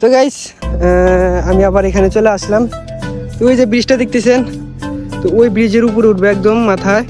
তো গাইস আমি আবার এখানে চলে আসলাম। তো ওই যে ব্রিজটা দেখতেছেন? তো ওই ব্রিজের উপরে উঠবে একদম মাথায়।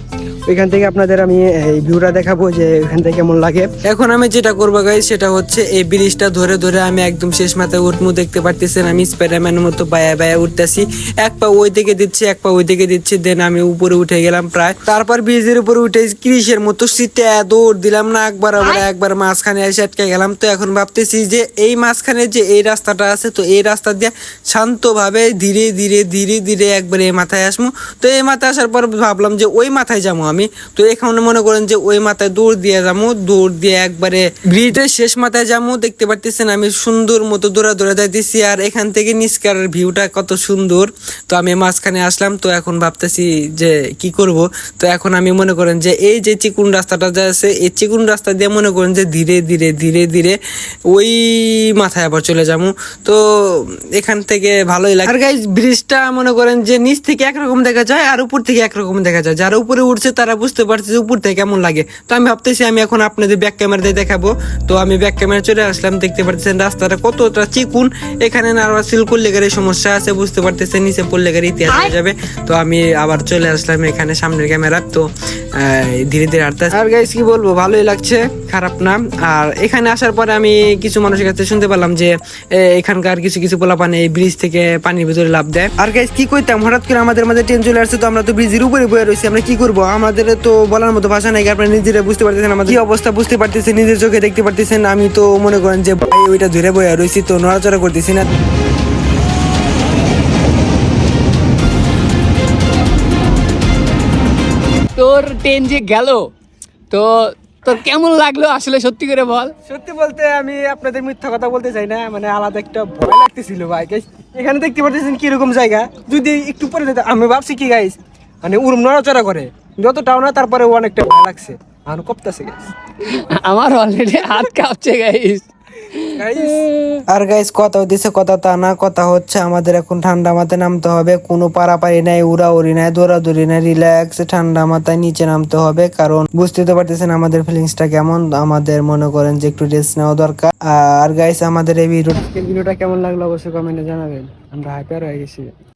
ওইখান থেকে আপনাদের আমি এই ভিউটা দেখাবো যে ওইখান থেকে কেমন লাগে। এখন আমি যেটা করব গাই সেটা হচ্ছে এই ব্রিজটা ধরে ধরে আমি একদম শেষ মাথায় উঠমু দেখতে পারতেছেন আমি স্পাইডারম্যানের মতো বায়া বায়া উঠতেছি। এক পা ওই দিকে দিচ্ছি এক পা ওই দিকে দিচ্ছি দেন আমি উপরে উঠে গেলাম প্রায়। তারপর ব্রিজের উপরে উঠে ক্রিসের মতো সিটে দৌড় দিলাম না একবার আবার একবার মাঝখানে এসে আটকে গেলাম। তো এখন ভাবতেছি যে এই মাঝখানে যে এই রাস্তাটা আছে তো এই রাস্তা দিয়ে শান্তভাবে ধীরে ধীরে ধীরে ধীরে একবার এই মাথায় আসব তো এই মাথায় আসার পর ভাবলাম যে ওই মাথায় যাব আমি। তো এখানে মনে করেন যে ওই মাথায় দৌড় দিয়ে যাব দৌড় দিয়ে একবারে ব্রিজের শেষ মাথায় যাব দেখতে পারতেছেন আমি সুন্দর মতো দৌড়া দৌড়া যাইতেছি আর এখান থেকে নিষ্কার ভিউটা কত সুন্দর। তো আমি মাঝখানে আসলাম তো এখন ভাবতেছি যে কি করব। তো এখন আমি মনে করেন যে এই যে চিকুন রাস্তাটা যে আছে এই চিকুন রাস্তা দিয়ে মনে করেন যে ধীরে ধীরে ধীরে ধীরে ওই মাথায় আবার চলে যাব। তো এখান থেকে ভালোই লাগে। আর গাইজ ব্রিজটা মনে করেন যে নিচ থেকে একরকম দেখা যায় আর উপর থেকে একরকম দেখা যায়। যারা উপরে উঠছে তারা বুঝতে পারছে উপর থেকে কেমন লাগে। তো আমি ভাবতেছি আমি এখন আপনাদের ব্যাক ক্যামেরা দিয়ে দেখাবো। তো আমি ব্যাক ক্যামেরা চলে আসলাম, দেখতে পারতেছেন রাস্তাটা কতটা চিকুন। এখানে নার্ভাস সিল করলে গাড়ির সমস্যা আছে, বুঝতে পারতেছেন, নিচে পড়লে গাড়ি ইতিহাস হয়ে যাবে। তো আমি আবার চলে আসলাম এখানে সামনের ক্যামেরা তো ধীরে ধীরে আর গাইস কি বলব? ভালোই লাগছে। খারাপ না। আর এখানে আসার পরে আমি কিছু মানুষের কাছে শুনতে পেলাম যে এখানকার কিছু কিছু পোলা পানি এই ব্রিজ থেকে পানির ভিতরে লাভ দেয়। আর গাইস কি করতাম হঠাৎ করে আমাদের মাঝে ট্রেন চলে আসছে তো আমরা তো ব্রিজের উপরে বয়ে রয়েছি আমরা কি করব? আমাদের তো বলার মতো ভাষা নাই আপনারা নিজেরা বুঝতে পারতেছেন আমাদের। কি অবস্থা বুঝতে পারতেছেন নিজের চোখে দেখতে পারতেছেন? আমি তো মনে করেন যে ভাই ওইটা ধরে বয়ে রয়েছি তো নড়াচড়া করতেছি না। তোর ট্রেন যে গেল তো তোর কেমন লাগল আসলে সত্যি করে বল? সত্যি বলতে আমি আপনাদের মিথ্যা কথা বলতে চাই না মানে আলাদা একটা ভয় লাগতেছিল ভাই। এখানে দেখতে পাচ্ছেন কীরকম জায়গা? যদি একটু পরে যেতে আমি ভাবছি কি গাইস মানে উরুম নড়াচড়া করে। যতটাও না তারপরে অনেকটা ভয় লাগছে। আর কপতাছে গাইস আমার অলরেডি হাত কাঁপছে গাইস আর গাইস কথা হইতেছে কথা তা না কথা হচ্ছে আমাদের এখন ঠান্ডা মাথায় নামতে হবে। কোনো পারাপারি নাই উড়াউড়ি নাই দৌড়াদৌড়ি নাই রিল্যাক্স ঠান্ডা মাথায় নিচে নামতে হবে। কারণ বুঝতে তো পারতেছেন আমাদের ফিলিংসটা কেমন আমাদের মনে করেন যে একটু রেস্ট নেওয়া দরকার। আর গাইস আমাদের এই ভিডিও ভিডিওটা কেমন লাগল অবশ্যই কমেন্টে জানাবেন। আমরা হাইপার হয়ে গেছি।